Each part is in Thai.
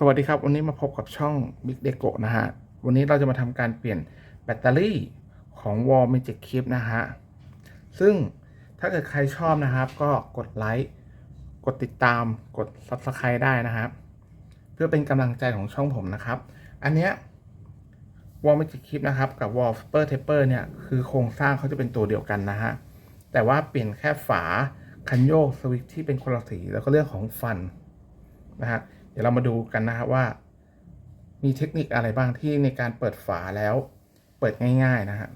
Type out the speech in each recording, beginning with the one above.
สวัสดีครับ วันนี้มาพบกับช่อง Big d e c o นะฮะ วันนี้เราจะมาทำการเปลี่ยนแบตเตอรี่ของ Wall Magic Clip นะฮะ ซึ่งถ้าเกิดใครชอบนะครับ ก็กดไลค์กดติดตามกด Subscribe ได้นะครับ เพื่อเป็นกำลังใจของช่องผมนะครับ อันเนี้ย Wall Magic Clip นะครับกับ Wall Super Taper เนี่ยคือโครงสร้างเขาจะเป็นตัวเดียวกันนะฮะ แต่ว่าเปลี่ยนแค่ฝาคันโยกสวิตช์ที่เป็นคนละสีแล้วก็เรื่องของฟันนะฮะ ดี๋ยวเรามาดูกันนะครับว่า มีเทคนิคอะไรบ้างที่ในการเปิดฝาแล้ว เปิดง่ายๆนะฮะ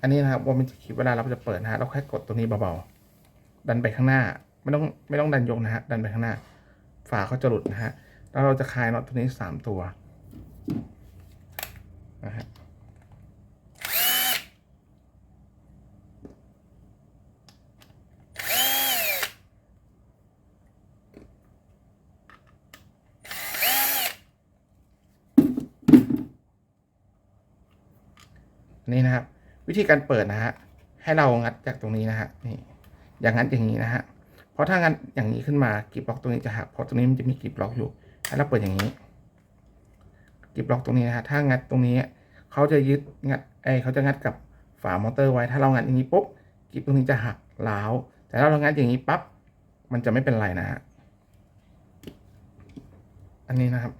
อันนี้นะครับว่ามันจะคลิปเวลาเราจะเปิดนะฮะเราแค่กดตัวนี้เบาๆดันไปข้างหน้า ไม่ต้องไม่ต้องดันยกนะฮะดันไปข้างหน้า ฝาเขาจะหลุดนะฮะแล้วเราจะคลายน็อตตัวนี้สามตัวนะฮะ นี่นะครับ วิธีการเปิดนะฮะให้เรางัดจากตรงนี้นะฮะนี่อย่างงัดอย่างนี้นะฮะเพราะถ้างัดอย่างนี้ขึ้นมากีบล็อกตรงนี้จะหักเพราะตรงนี้มันจะมีกีบล็อกอยู่ให้เราเปิดอย่างนี้กีบล็อกตรงนี้นะฮะถ้างัดตรงนี้เขาจะยึดงัดไอเขาจะงัดกับฝามอเตอร์ไว้ ถ้าเรางัดอย่างนี้ปุ๊บกีบตรงนี้จะหักล้าวแต่ถ้าเรางัดอย่างนี้ปั๊บมันจะไม่เป็นไรนะฮะอันนี้นะครับ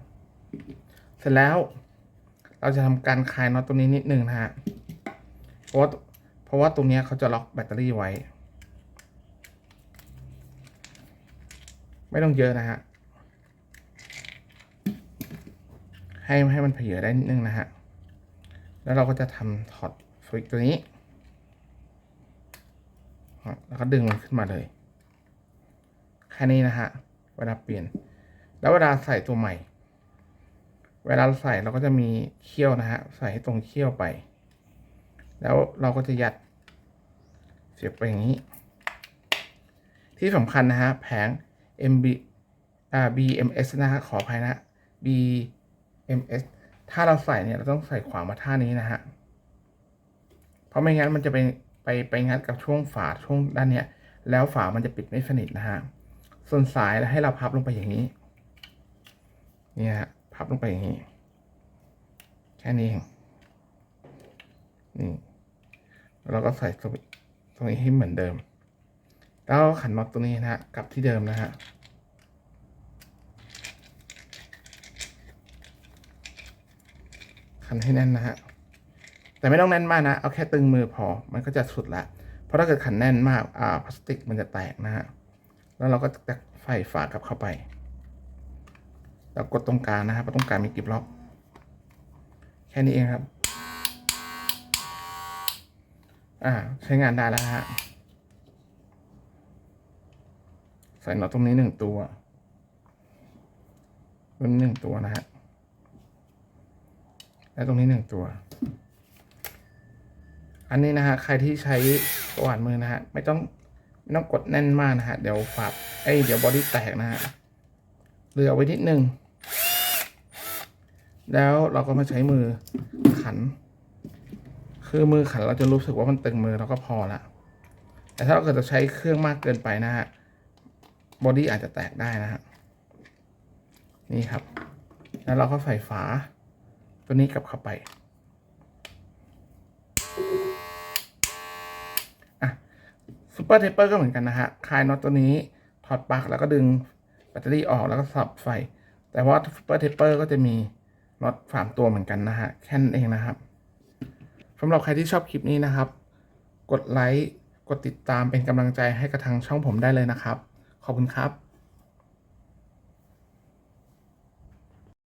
เสร็จแล้วเราจะทำการคลายน็อตตรงนี้นิดนึงนะฮะ เพราะว่าเพราะว่าตรงนี้เขาจะล็อกแบตเตอรี่ไว้ ไม่ต้องเยอะนะฮะ ให้ให้มันเผยได้นิดนึงนะฮะ แล้วเราก็จะทำถอดสวิตตัวนี้ แล้วก็ดึงมันขึ้นมาเลย แค่นี้นะฮะ เวลาเปลี่ยน แล้วเวลาใส่ตัวใหม่ เวลาเราใส่เราก็จะมีเขี้ยวนะฮะ ใส่ให้ตรงเขี้ยวไป แล้วเราก็จะยัด เสียบไปอย่างนี้ ที่สำคัญนะฮะแผง MB อ่า BMS นะฮะขออภัยนะฮะ BMS ถ้าเราใส่เนี่ยเราต้องใส่ขวามาท่านี้นะฮะ เพราะไม่งั้นมันจะไปไปไปงัดกับช่วงฝาช่วงด้านเนี้ย แล้วฝามันจะปิดไม่สนิทนะฮะ ส่วนสายให้เราพับลงไปอย่างนี้ เนี่ยฮะพับลงไปอย่างนี้ แค่นี้เอง นี่เราก็ใส่สวิตตรงนี้ให้เหมือนเดิม แล้วขันน็อตตรงนี้นะฮะกลับที่เดิมนะฮะขันให้แน่นนะฮะแต่ไม่ต้องแน่นมากนะ เอาแค่ตึงมือพอ มันก็จะสุดละ เพราะถ้าเกิดขันแน่นมาก อ่า พลาสติกมันจะแตกนะฮะ แล้วเราก็จะไฟฝากลับเข้าไป แล้วกดตรงกลางนะครับเพราะตรงกลางมีกิบล็อก แค่นี้เองครับ อ่า ใช้งานได้แล้วฮะ ใส่หนอตรงนี้หนึ่งตัวตรงนี้หนึ่งตัวนะฮะ และตรงนี้หนึ่งตัว อันนี้นะฮะ ใครที่ใช้ประวัติมือนะฮะ ไม่ต้องไม่ต้องกดแน่นมากนะฮะ เดี๋ยวฝาเอ้ย เดี๋ยวบอดี้แตกนะฮะเหลือไว้นิดนึง แล้วเราก็มาใช้มือขัน คือมือขันเราจะรู้สึกว่ามันตึงมือเราก็พอละแต่ถ้าเกิดจะใช้เครื่องมากเกินไปนะฮะบอดี้อาจจะแตกได้นะฮะนี่ครับ แล้วเราก็ใส่ฝา ตัวนี้กลับเข้าไปอะซูเปอร์เทปเปอร์ก็เหมือนกันนะฮะคลายน็อตตัวนี้ถอดปลั๊กแล้วก็ดึงแบตเตอรี่ออกแล้วก็สับไฟ แต่ว่าซูเปอร์เทปเปอร์ก็จะมีน็อตสามตัวเหมือนกันนะฮะแค่นั้นเองนะครับ สำหรับใครที่ชอบคลิปนี้นะครับ กดไลค์ กดติดตามเป็นกำลังใจให้กับทางช่องผมได้เลยนะครับ ขอบคุณครับ